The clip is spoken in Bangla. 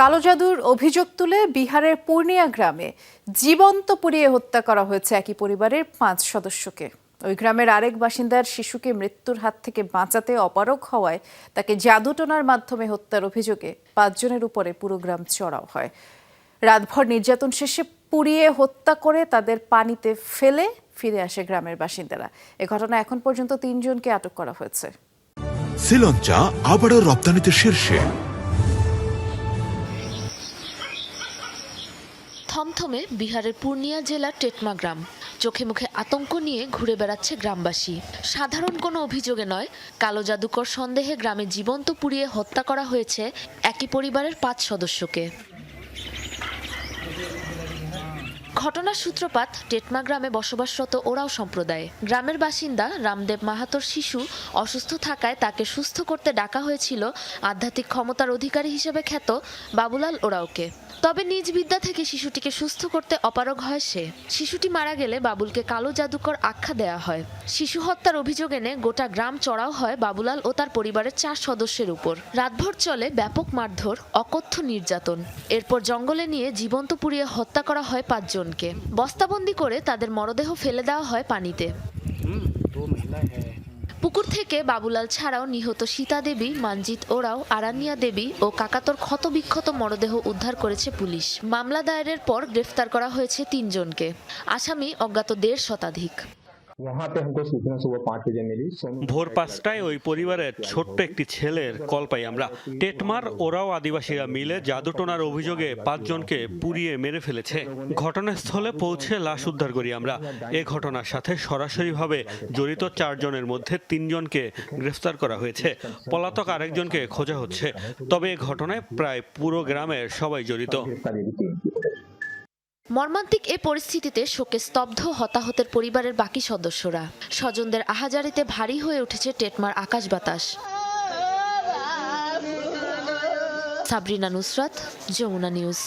কালো জাদুর অভিযোগ তুলে বিহারের পূর্ণিয়া গ্রামে জীবন্ত পুড়িয়ে হত্যা করা হয়েছে একই পরিবারের পাঁচ সদস্যকে। ওই গ্রামের আরেক বাসিন্দার শিশুকে মৃত্যুর হাত থেকে বাঁচাতে অপারগ হওয়ায় তাকে জাদুটোনার মাধ্যমে হত্যার অভিযোগে পাঁচজনের উপরে পুরো গ্রাম চড়াও হয়। রাতভর নির্যাতন শেষে পুড়িয়ে হত্যা করে তাদের পানিতে ফেলে ফিরে আসে গ্রামের বাসিন্দারা। এ ঘটনা এখন পর্যন্ত তিনজনকে আটক করা হয়েছে। শ্রীলঞ্চা আবারও রপ্তানিতে শীর্ষে। থমথমে বিহারের পূর্ণিয়া জেলার টেটমা গ্রাম। চোখে মুখে আতঙ্ক নিয়ে ঘুরে বেড়াচ্ছে গ্রামবাসী। সাধারণ কোনো অভিযোগে নয়, কালো জাদুকর সন্দেহে গ্রামে জীবন্ত পুড়িয়ে হত্যা করা হয়েছে একই পরিবারের পাঁচ সদস্যকে। ঘটনার সূত্রপাত, টেটমা গ্রামে বসবাসরত ওরাও সম্প্রদায়। গ্রামের বাসিন্দা রামদেব মাহাতোর শিশু অসুস্থ থাকায় তাকে সুস্থ করতে ডাকা হয়েছিল আধ্যাত্মিক ক্ষমতার অধিকারী হিসেবে খ্যাত বাবুলাল ওরাওকে। তবে নিজ বিদ্যা থেকে শিশুটিকে সুস্থ করতে অপারগ হয় সে। শিশুটি মারা গেলে বাবুলকে কালো জাদুকর আখ্যা দেয়া হয়। শিশু হত্যার অভিযোগ এনে গোটা গ্রাম চড়াও হয় বাবুলাল ও তার পরিবারের চার সদস্যের উপর। রাতভর চলে ব্যাপক মারধর, অকথ্য নির্যাতন। এরপর জঙ্গলে নিয়ে জীবন্ত পুড়িয়ে হত্যা করা হয় পাঁচজনকে। বস্তাবন্দি করে তাদের মরদেহ ফেলে দেওয়া হয় পানিতে। পুকুর থেকে বাবুলাল ছাড়াও নিহত সীতা দেবী মানজিত ওরাও, আরানিয়া দেবী ও কাকাতর ক্ষত বিক্ষত মরদেহ উদ্ধার করেছে পুলিশ। মামলা দায়েরের পর গ্রেফতার করা হয়েছে তিনজনকে। আসামি অজ্ঞাত দেড় শতাধিক। ভোর পাঁচটায় ওই পরিবারের ছোট্ট একটি ছেলের কল পাই আমরা টেটমার ওরাও আদিবাসীরা মিলে জাদুটোনার অভিযোগে পাঁচজনকে পুড়িয়ে মেরে ফেলেছে ঘটনাস্থলে পৌঁছে লাশ উদ্ধার করি আমরা এ ঘটনার সাথে সরাসরিভাবে জড়িত চারজনের মধ্যে তিনজনকে গ্রেফতার করা হয়েছে পলাতক আরেকজনকে খোঁজা হচ্ছে তবে এ ঘটনায় প্রায় পুরো গ্রামের সবাই জড়িত মর্মান্তিক এ পরিস্থিতিতে শোকে স্তব্ধ হতাহতের পরিবারের বাকি সদস্যরা। স্বজনদের আহাজারিতে ভারী হয়ে উঠেছে টেটমার আকাশ বাতাস। সাবরিনা নুসরাত, যমুনা নিউজ।